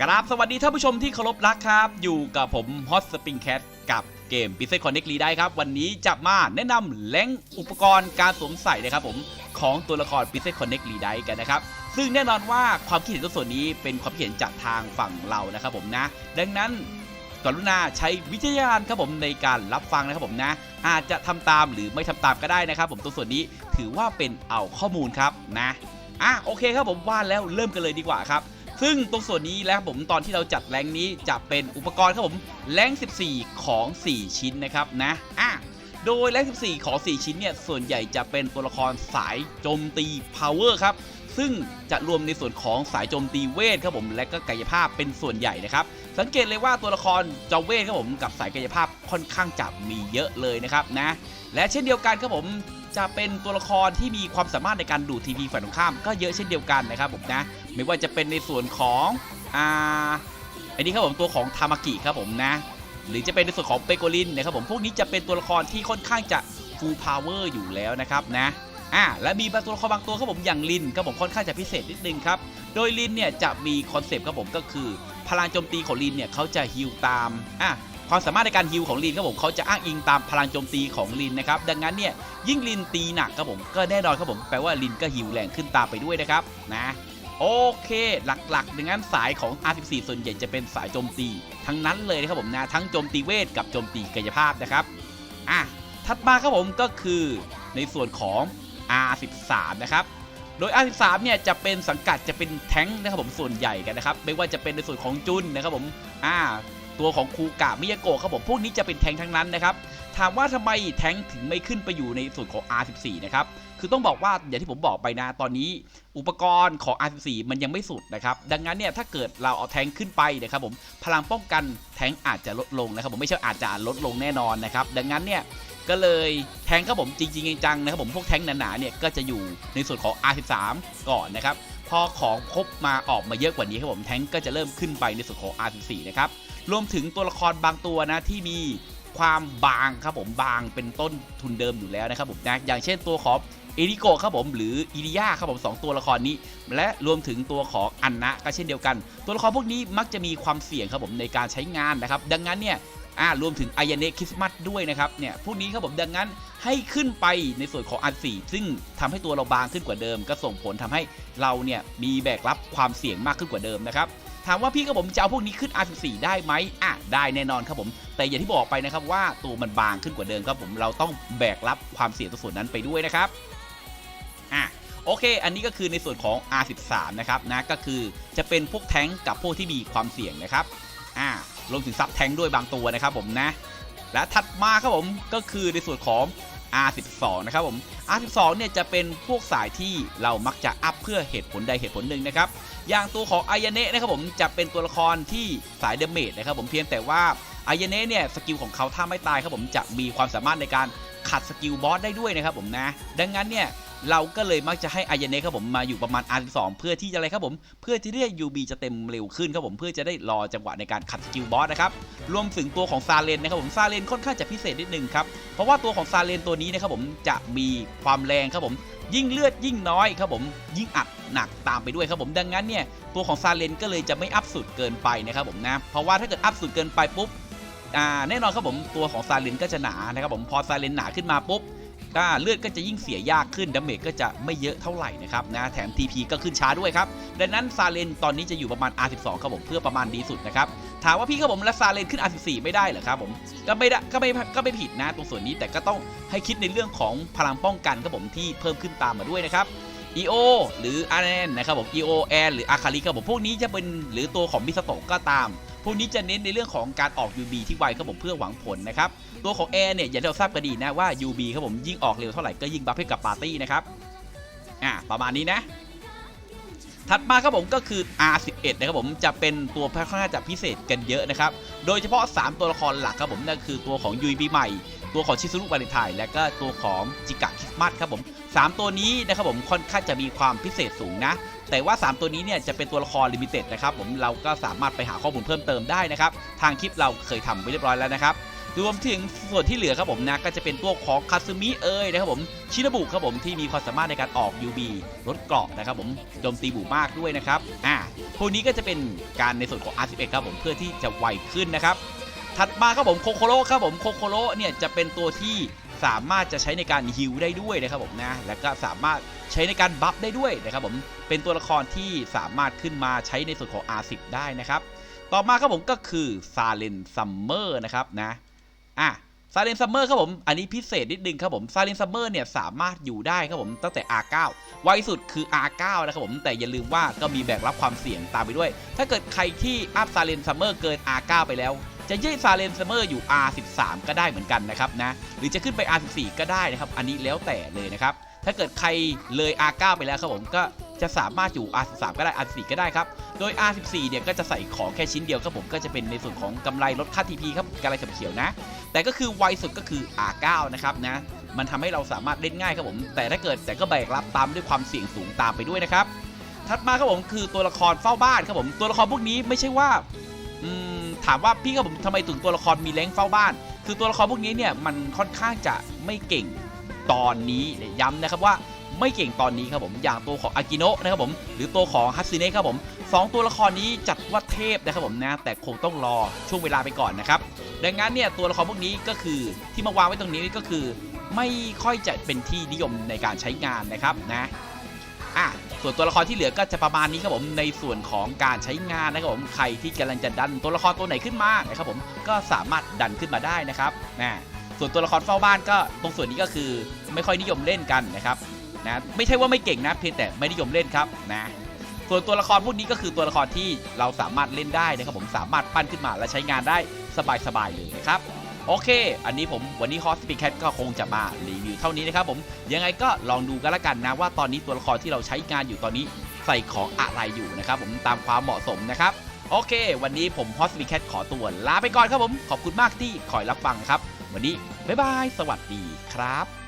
ครับสวัสดีท่านผู้ชมที่เคารพรักครับ อยู่กับผมฮอตสปริงแคทกับเกม b i s เ e คอนเน็ก r ีได้ครับ วันนี้จะมาแนะนำแหล่งอุปกรณ์การสวมใส่นะครับผมของตัวละคร b i s เ e คอนเน็ก r ีได้กันนะครับ ซึ่งแน่นอนว่าความคิดเห็นตัวส่วนนี้เป็นความคิดเห็นจากทางฝั่งเรานะครับผมนะ ดังนั้นกรุณาใช้วิจารณญาณครับผมในการรับฟังนะครับผมนะ อาจจะทำตามหรือไม่ทำตามก็ได้นะครับ ผมตัวส่วนนี้ถือว่าเป็นเอาข้อมูลครับนะอะโอเคครับผมว่าแล้วเริ่มกันเลยดีกว่าครับ ซึ่งตรงส่วนนี้แล้วผมตอนที่เราจัดแรงนี้จะเป็นอุปกรณ์ครับผมแรง 14 ของ 4 ชิ้นนะครับนะอะโดยแรง 14 ของ 4 ชิ้นเนี่ยส่วนใหญ่จะเป็นตัวละครสายโจมตี power ครับซึ่งจะรวมในส่วนของสายโจมตีเวทครับผมและก็กายภาพเป็นส่วนใหญ่นะครับ สังเกตเลยว่าตัวละครจอเวทครับผมกับสายกายภาพค่อนข้างจะมีเยอะเลยนะครับนะและเช่นเดียวกันครับผม จะเป็นตัวละครที่มีความสามารถในการดูดทีพีฝ่ายตรงข้ามก็เยอะเช่นเดียวกันนะครับผมนะไม่ว่าจะเป็นในส่วนของอ่าอันนี้ครับผมตัวของทามากิครับผมนะหรือจะเป็นในส่วนของเปโกลินนะครับผมพวกนี้จะเป็นตัวละครที่ค่อนข้างจะฟูลพาวเวอร์อยู่แล้วนะครับนะอ่าและมีบางตัวละครบางตัวครับผมอย่างลินครับผมค่อนข้างจะพิเศษนิดนึงครับโดยลินเนี่ยจะมีคอนเซปต์ครับผมก็คือ พลังโจมตีของลินเนี่ยเขาจะฮิลตามอะ ความสามารถในการฮิลของลินครับผมเขาจะอ้างอิงตามพลังโจมตีของลินนะครับดังนั้นเนี่ยยิ่งลินตีหนักครับผมก็แน่นอนครับผมแปลว่าลินก็ฮิลแรงขึ้นตามไปด้วยนะครับนะโอเคหลักๆดังนั้นสายของ R14 ส่วนใหญ่จะเป็นสายโจมตี ทั้งนั้นเลยนะครับผมนะทั้งโจมตีเวทกับโจมตีกายภาพนะครับอะถัดมาครับผมก็คือในส่วนของ R13 นะครับโดย R13 เนี่ยจะเป็นสังกัดจะเป็นแท้งนะครับผมส่วนใหญ่กันนะครับไม่ว่าจะเป็นในส่วนของจุนนะครับผมอ่า ตัวของคูกะมิยาโกะครับผมพวกนี้จะเป็นแทงทั้งนั้นนะครับถามว่าทำไมแทงถึงไม่ขึ้นไปอยู่ในส่วนของ R14 นะครับ คือต้องบอกว่าอย่างที่ผมบอกไปนะ ตอนนี้อุปกรณ์ของ R14 มันยังไม่สุดนะครับ ดังนั้นเนี่ยถ้าเกิดเราเอาแทงขึ้นไปนะครับผม พลังป้องกันแทงอาจจะลดลงนะครับผม ไม่ใช่อาจจะลดลงแน่นอนนะครับ ดังนั้นเนี่ยก็เลยแทงครับผมจริงๆจังๆนะครับผมพวกแทงหนาๆเนี่ยก็จะอยู่ในส่วนของ R13 ก่อนนะครับ พอของครบมาออกมาเยอะกว่านี้ครับผมแทงก็จะเริ่มขึ้นไปในส่วนของ R14 นะครับรวมถึงตัวละครบางตัวนะที่มีความบางครับผมบางเป็นต้นทุนเดิมอยู่แล้วนะครับผมนะอย่างเช่นตัวของเอริโกครับผมหรืออิริยาครับผมสองตัวละครนี้ และรวมถึงตัวของอันนะก็เช่นเดียวกัน ตัวละครพวกนี้มักจะมีความเสี่ยงครับผมในการใช้งานนะครับ ดังนั้นเนี่ย อ่ารวมถึงอายเนะคริสต์มาสด้วยนะครับเนี่ยพวกนี้ครับผมดังนั้นให้ขึ้นไปในส่วนของอันสี่ซึ่งทำให้ตัวเราบางขึ้นกว่าเดิม ก็ส่งผลทำให้เราเนี่ยมีแบกรับความเสี่ยงมากขึ้นกว่าเดิมนะครับถามว่าพี่กับผมจะเอาพวกนี้ขึ้น R14 ได้ไหมอะได้แน่นอนครับผม แต่อย่างที่บอกไปนะครับว่าตัวมันบางขึ้นกว่าเดิมครับผม เราต้องแบกรับความเสี่ยงตัวส่วนนั้นไปด้วยนะครับอะโอเค อันนี้ก็คือในส่วนของ R13 นะครับนะ ก็คือจะเป็นพวกแท้งกับพวกที่มีความเสี่ยงนะครับอ่า รวมถึงซับแทงด้วยบางตัวนะครับผมนะ และถัดมาครับผมก็คือในส่วนของ R12 นะครับผม R12 เนี่ยจะเป็นพวกสายที่เรามักจะอัพเพื่อเหตุผลใดเหตุผลหนึ่งนะครับ อย่างตัวของอายเนะนะครับผมจะเป็นตัวละครที่สายเดเมจนะครับผมเพียงแต่ว่า อายเนะเนี่ยสกิลของเขาถ้าไม่ตายครับผมจะมีความสามารถในการขัดสกิลบอสได้ด้วยนะครับผมนะ ดังนั้นเนี่ยเราก็เลยมักจะให้อายเนะครับผมมาอยู่ประมาณ R12 เพื่อที่จะอะไรครับผม เพื่อที่ได้ UB จะเต็มเร็วขึ้นครับผมเพื่อจะได้รอจังหวะในการขัดสกิลบอสนะครับรวมถึงตัวของซาเลนนะครับผมซาเลนค่อนข้างจะพิเศษนิดนึงครับเพราะว่าตัวของซาเลนตัวนี้นะครับผมจะมีความแรงครับผมยิ่งเลือดยิ่งน้อยครับผมยิ่งอัดหนักตามไปด้วยครับผมดังนั้นเนี่ยตัวของซาเลนก็เลยจะไม่อัพสุดเกินไปนะครับผมนะเพราะว่าถ้าเกิดอัพสุดเกินไปปุ๊บ อ่าแน่นอนครับผมตัวของซาเลนก็จะหนานะครับผมพอซาเลนหนาขึ้นมาปุ๊บก็เลือดก็จะยิ่งเสียยากขึ้นดาเมจก็จะไม่เยอะเท่าไหร่นะครับนะแถม TP ก็ขึ้นช้าด้วยครับดังนั้นซาเลนตอนนี้จะอยู่ประมาณ R12 ครับผมเพื่อประมาณดีสุดนะครับถามว่าพี่ครับผมและซาเลนขึ้น R14 ไม่ได้เหรอครับผมก็ไม่ได้ก็ไม่ก็ไม่ผิดนะตรงส่วนนี้แต่ก็ต้องให้คิดในเรื่องของพลังป้องกันครับผมที่เพิ่มขึ้นตามมาด้วยนะครับ EO หรือ r n นะครับผม EO n หรืออาคาริครับผมพวกนี้จะเป็นหรือตัวของมิสโตก็ตาม วกนี้จะเน้นในเรื่องของการออก UB ที่ไวครับผมเพื่อหวังผลนะครับ ตัวของ Air เนี่ยอย่างที่เราทราบกันดีนะว่า UB ครับผมยิ่งออกเร็วเท่าไหร่ก็ยิ่งบัฟให้กับปาร์ตี้นะครับ อ่าประมาณนี้นะ ถัดมาครับผมก็คือ R11 นะครับผมจะเป็นตัวค่อนข้างจะพิเศษกันเยอะนะครับ โดยเฉพาะ 3 ตัวละครหลักครับผมนั่นคือตัวของยูบีใหม่ ตัวของชิซุรุวาเลนไทน์และก็ตัวของจิกะคริสต์มาสครับผม 3 ตัวนี้นะครับผมค่อนข้างจะมีความพิเศษสูงนะ แต่ว่า 3 ตัวนี้เนี่ยจะเป็นตัวละครลิมิเต็ดนะครับผมเราก็สามารถไปหาข้อมูลเพิ่มเติมได้นะครับ ทางคลิปเราเคยทำไว้เรียบร้อยแล้วนะครับรวมถึงส่วนที่เหลือครับผมนะก็จะเป็นตัวของคาซึมิเอ้ยนะครับผมชินบุครับผมที่มีความสามารถในการออก UB ลดเกราะนะครับผมโจมตีบูมากด้วยนะครับอ่าพวกนี้ก็จะเป็นการในส่วนของ R11 ครับผมเพื่อที่จะไวขึ้นนะครับถัดมาครับผมโคโคโร่ครับผมโคโคโร่เนี่ยจะเป็นตัวที่ สามารถจะใช้ในการฮิลได้ด้วยนะครับผมนะแล้วก็สามารถใช้ในการบัฟได้ด้วยนะครับผมเป็นตัวละครที่สามารถขึ้นมาใช้ในส่วนของ R10 ได้นะครับ ต่อมาครับผมก็คือซาเลนซัมเมอร์นะครับนะอะซาเลนซัมเมอร์ครับผม อันนี้พิเศษนิดนึงครับผมซาเลนซัมเมอร์เนี่ยสามารถอยู่ได้ครับผมตั้งแต่ R9 ไวสุดคือ R9 นะครับผม แต่อย่าลืมว่าก็มีแบกรับความเสี่ยงตามไปด้วย ถ้าเกิดใครที่อัพซาเลนซัมเมอร์เกิน R9 ไปแล้ว จะยืดซาเลนซัมเมอร์อยู่ R13 ก็ได้เหมือนกันนะครับนะหรือจะขึ้นไป R14 ก็ได้นะครับ อันนี้แล้วแต่เลยนะครับถ้าเกิดใครเลย R9 ไปแล้วครับผมก็จะสามารถอยู่ R13 ก็ได้ R14 ก็ได้ครับ โดย R14 เนี่ยก็จะใส่ของแค่ชิ้นเดียวครับผมก็จะเป็นในส่วนของกำไรลดค่า TP ครับกำไรเขียวนะ แต่ก็คือไวสุดก็คือ R9 นะครับนะ มันทำให้เราสามารถเล่นง่ายครับผม แต่ถ้าเกิดแต่ก็แบกรับตามด้วยความเสี่ยงสูงตามไปด้วยนะครับ ถัดมาครับผมคือตัวละครเฝ้าบ้านครับผม ตัวละครพวกนี้ไม่ใช่ว่า อืม ถามว่าพี่ครับผมทำไมถึงตัวละครมีแรงเฝ้าบ้าน คือตัวละครพวกนี้เนี่ยมันค่อนข้างจะไม่เก่งตอนนี้ย้ำนะครับว่าไม่เก่งตอนนี้ครับผมอย่างตัวของอากิโนะนะครับผมหรือตัวของฮัตสึเนะครับผมสองตัวละครนี้จัดว่าเทพนะครับผมนะแต่คงต้องรอช่วงเวลาไปก่อนนะครับดังนั้นเนี่ยตัวละครพวกนี้ก็คือที่มาวางไว้ตรงนี้ก็คือ ไม่ค่อยจะเป็นที่นิยมในการใช้งานนะครับนะ อะส่วนตัวละครที่เหลือก็จะประมาณนี้ครับผมในส่วนของการใช้งานนะครับผมใครที่กำลังจะดันตัวละครตัวไหนขึ้นมานะครับผมก็สามารถดันขึ้นมาได้นะครับนะส่วนตัวละครเฝ้าบ้านก็ตรงส่วนนี้ก็คือไม่ค่อยนิยมเล่นกันนะครับนะไม่ใช่ว่าไม่เก่งนะเพียงแต่ไม่นิยมเล่นครับนะส่วนตัวละครพวกนี้ก็คือตัวละครที่เราสามารถเล่นได้นะครับผมสามารถปั้นขึ้นมาและใช้งานได้สบายๆเลยนะครับ โอเค อันนี้ผมวันนี้ฮอสปีแคทก็คงจะมารีวิวเท่านี้นะครับผมยังไงก็ลองดูกันละกันนะว่าตอนนี้ตัวละครที่เราใช้งานอยู่ตอนนี้ใส่ของอะไรอยู่นะครับผมตามความเหมาะสมนะครับโอเค วันนี้ผมฮอสปีแคทขอตัวลาไปก่อนครับผมขอบคุณมากที่คอยรับฟังครับ วันนี้บ๊ายบาย สวัสดีครับ